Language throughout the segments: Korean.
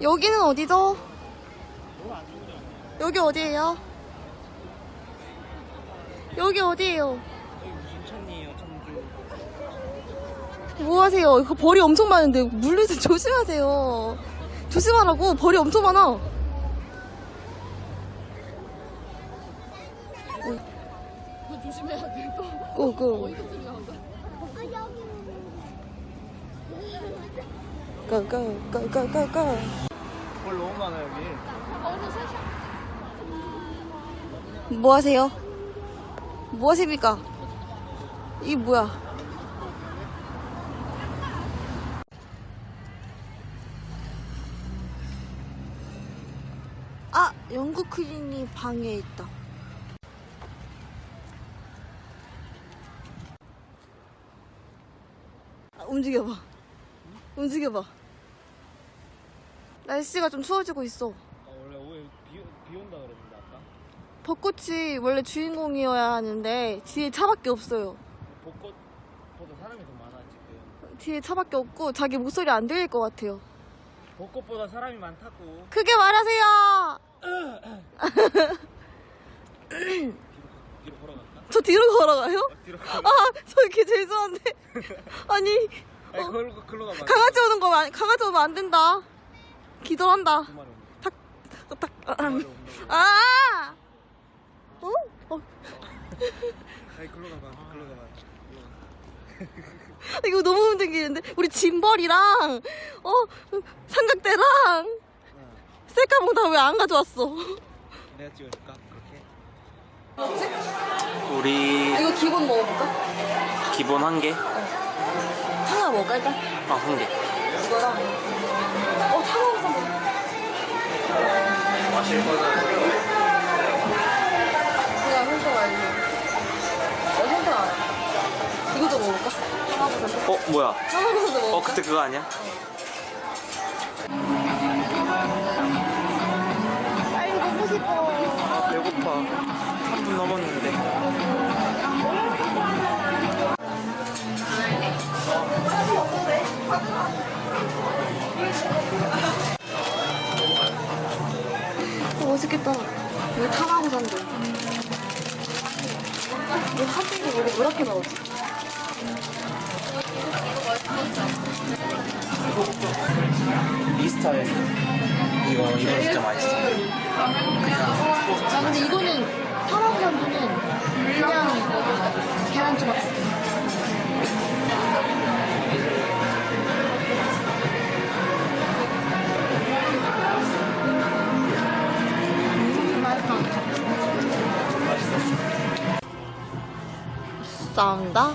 여기는 어디죠? 여기 어디예요? 여기 어디예요? 인천이에요, 청주. 뭐 하세요? 이거 벌이 엄청 많은데 물리서 조심하세요. 조심하라고 벌이 엄청 많아. 조심해야 돼. 또 고고. 고고고고고고. 뭘 너무 많아, 여기. 뭐 하세요? 뭐 하십니까? 이게 뭐야? 아, 영국 크린이 방에 있다. 아, 움직여봐. 움직여봐. 날씨가 좀 추워지고 있어. 아, 원래 오후에 비, 비 온다 그랬는데, 아까. 벚꽃이 원래 주인공이어야 하는데 뒤에 차밖에 없어요. 벚꽃보다 사람이 더 많아, 지금. 뒤에 차밖에 없고 자기 목소리 안 들릴 것 같아요. 벚꽃보다 사람이 많다고. 크게 말하세요. 뒤로 걸어갈까? 저 뒤로 걸어가요? 어, 뒤로 걸어. 아, 저기 죄송한데. 아니, 아니, 걸로, 걸로 가봐. 강아지 오는 거, 안- 강아지 오면 안 된다. 마리 온다. 탁, 탁, 아, 음. 아! 어? 어, 아니, 걸로 가봐. 걸로 가봐. 가봐. 이거 너무 힘들겠는데? 우리 짐벌이랑, 어, 삼각대랑, 어, 셀카봉 다 왜 안 가져왔어? 내가 찍어줄까? 그렇게? 우리 이거 기본 먹어볼까? 기본 한 개? 하나 먹을까, 일단? 아, 한 개. 이거랑 어 차가운 거 그냥 혼자 와야지 어 혼자 와 이것도 먹을까? 어, 뭐야? 먹을까? 어, 그때 그거 아니야? 빨리 먹고 싶어 배고파. 3분 넘었는데. 어, 맛있겠다 이거 타마고 산대 이거 한국이 원래 노랗게 나오지? 미스터에 이거 이거 진짜 맛있어. 아 근데 이거는 타마고 산도는 그냥 계란 조각 싸운다?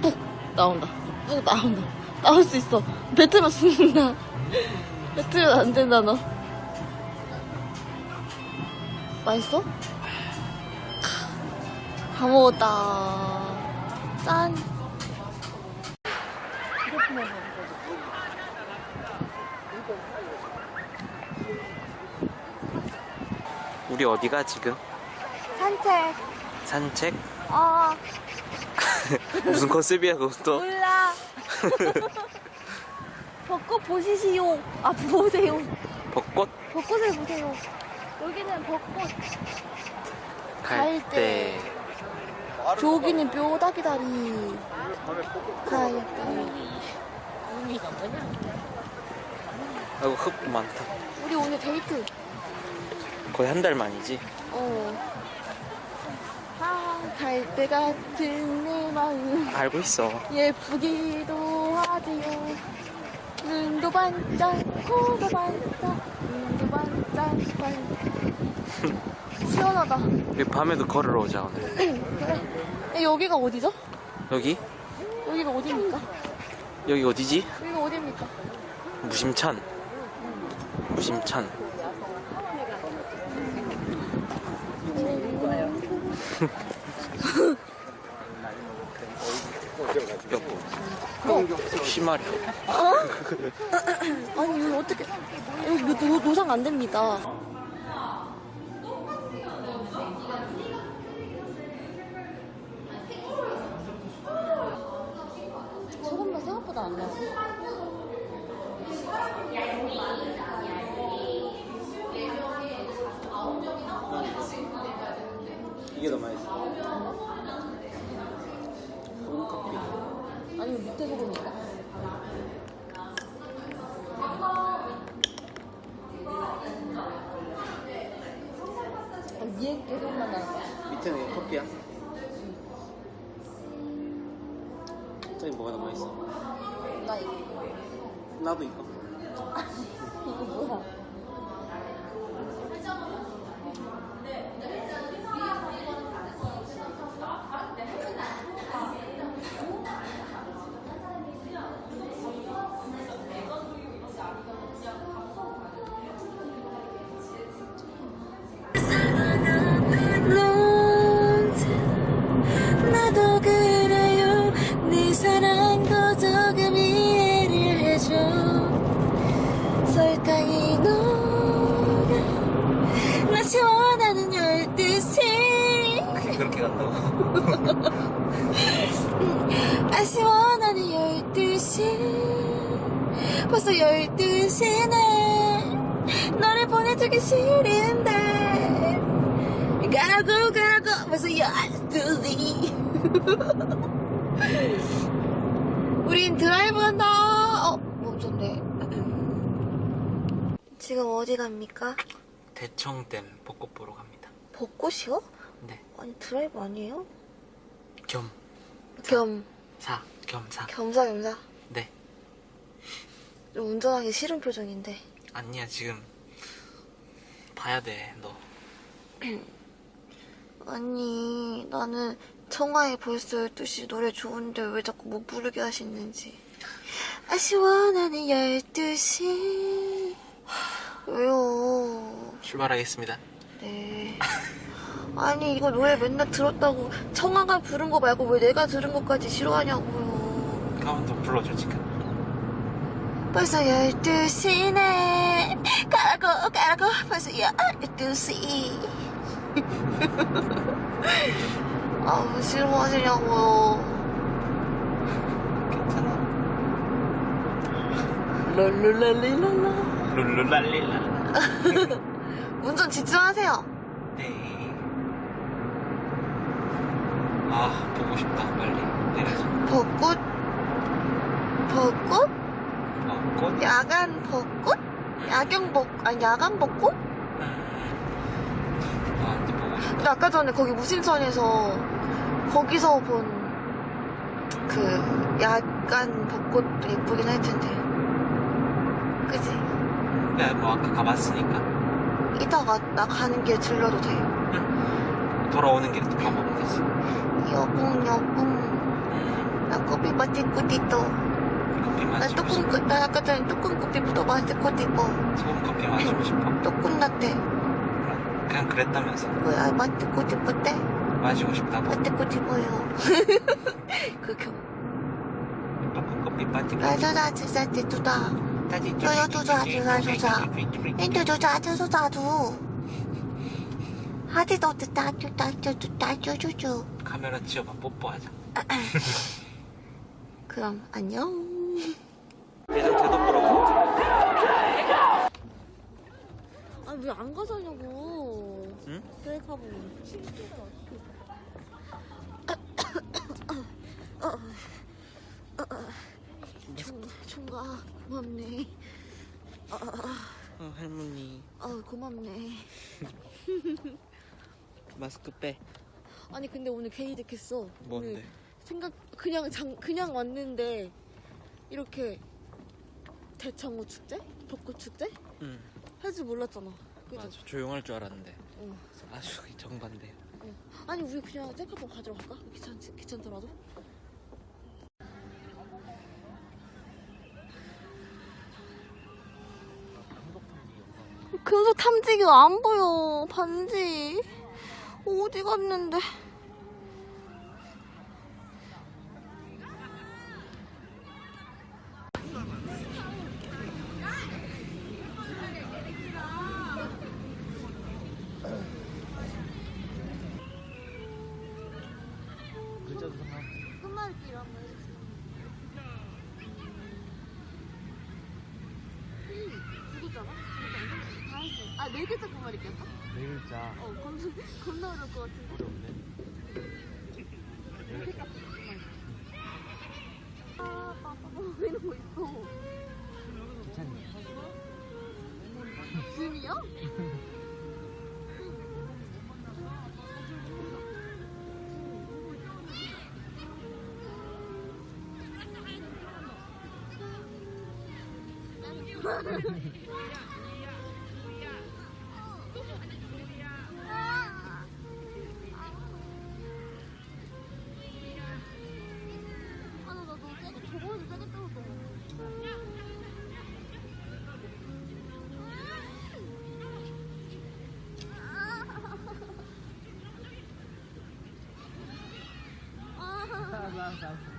푹 나온다. 푹 나온다. 나올 수 있어. 뱉으면 죽는다. 뱉으면 안 된다 너. 맛있어? 다 먹었다 짠. 우리 어디가 지금? 산책. 산책? 어 무슨 컨셉이야 그것도? 몰라. 벚꽃 보시시오. 아 보세요. 벚꽃? 벚꽃을 보세요. 여기는 벚꽃. 갈 때. 저기는 뼈다귀다리. 갈때. 아이고 흙 많다. 우리 오늘 데이트. 거의 한 달 만이지. 어. 아, 갈때 같은 내 마음 알고 있어. 예쁘기도 하지요 눈도 반짝 코도 반짝 눈도 반짝 반짝 시원하다 우리 밤에도 걸으러 오자 오늘. 그래 여기가 어디죠? 여기? 여기가 어디입니까? 여기 어디지? 여기가 어디입니까? 무심천. 무심천. 몇 심하려. 어? 아니 이거 어떻게 이거 노, 노상 안 됩니다. 소금도 생각보다 안 나고. 이게 더 많이 밑에 소금인가? 아, 위에 게 소금만 나는 거야? 밑에는 커피야. 저기 뭐가 더 맛있어? 나 이거. 나도 이거. 이거 뭐야? 보내주기 싫은데 가라고 가라고 벌써 열두시 우린 드라이브 한다 어 멈췄네 지금 어디 갑니까? 대청댐 벚꽃 보러 갑니다. 벚꽃이요? 네. 아니 드라이브 아니에요? 겸, 겸 사, 겸사. 겸사 겸사 네. 좀 운전하기 싫은 표정인데 아니야, 지금 봐야 돼, 너. 아니 나는 청하의 벌써 12시 노래 좋은데 왜 자꾸 못 부르게 하시는지 아 시원하는 12시 왜요 출발하겠습니다. 네 아니 이거 노래 맨날 들었다고 청아가 부른 거 말고 왜 내가 들은 것까지 싫어하냐고요 한번 더 불러줘, 지금. 벌써 12시네 가라고 가라고 벌써 12시 아 왜 싫어하시냐고요 괜찮아. 랄랄랄리랄라 룰루랄릴라. 운전 집중하세요 네. 아, 보고 싶다, 빨리. 해야지. 벚꽃 벚꽃? 야간 벚꽃? 야경 벚 아니 야간 벚꽃? 아, 근데 아까 전에 거기 무심천에서 거기서 본 그 야간 벚꽃도 예쁘긴 할 텐데 그지? 야, 뭐 아까 가봤으니까. 이따가 나 가는 길 들려도 돼 돌아오는 길에 또 가보면 되지. 여봉 여봉 나 커피 마실 있어 커피 나 마시고 뚜껑 싶어. 그- 나 아까 전에 뚜껑 커피부터 있고 소금 커피 마시고 싶어. 뚜껑 라떼 그냥 그랬다면서. 뭐야 것 싶었대? 마시고 싶다고. 것 싶어요 그겸 벚꽃 커피 빠지고. 라자자 지사티 두다 저요 두자 두자 두자 인도 두자 두자 두 하디도 두다 두다 두다 두주주 카메라 치워봐, 뽀뽀하자. 그럼 안녕 대도 보러 아, 왜 안 가자냐고. 응? 셀카봉. 총, 총각, 고맙네. 어, 할머니. 아, 고맙네. 마스크 빼. 아니, 근데 오늘 개이득했어. 뭔데? 오늘 생각, 그냥 장, 그냥 왔는데, 이렇게 대창호 축제? 벚꽃 축제? 응. 할 줄 몰랐잖아. 그죠? 맞아. 조용할 줄 알았는데. 응. 아주 정반대. 아니 우리 그냥 셀카봉 가지러 갈까? 귀찮 귀찮더라도. 금속 탐지기가 안 보여 반지 어디 갔는데? 글자도 상관. 끝말잇기 한번 해주세요. 죽었잖아? 다 했어. 아, 네 글자 끝말잇기였어? 네 글자. 어, 겁나, 겁나 어려울 것 같은데. 어려운데? 아, 아빠 보이는 거 있어. 괜찮네. 짐이요? 알았어, 알았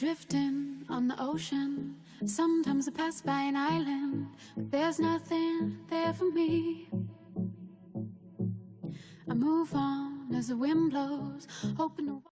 Drifting on the ocean. Sometimes I pass by an island, but there's nothing there for me. I move on as the wind blows, hoping to.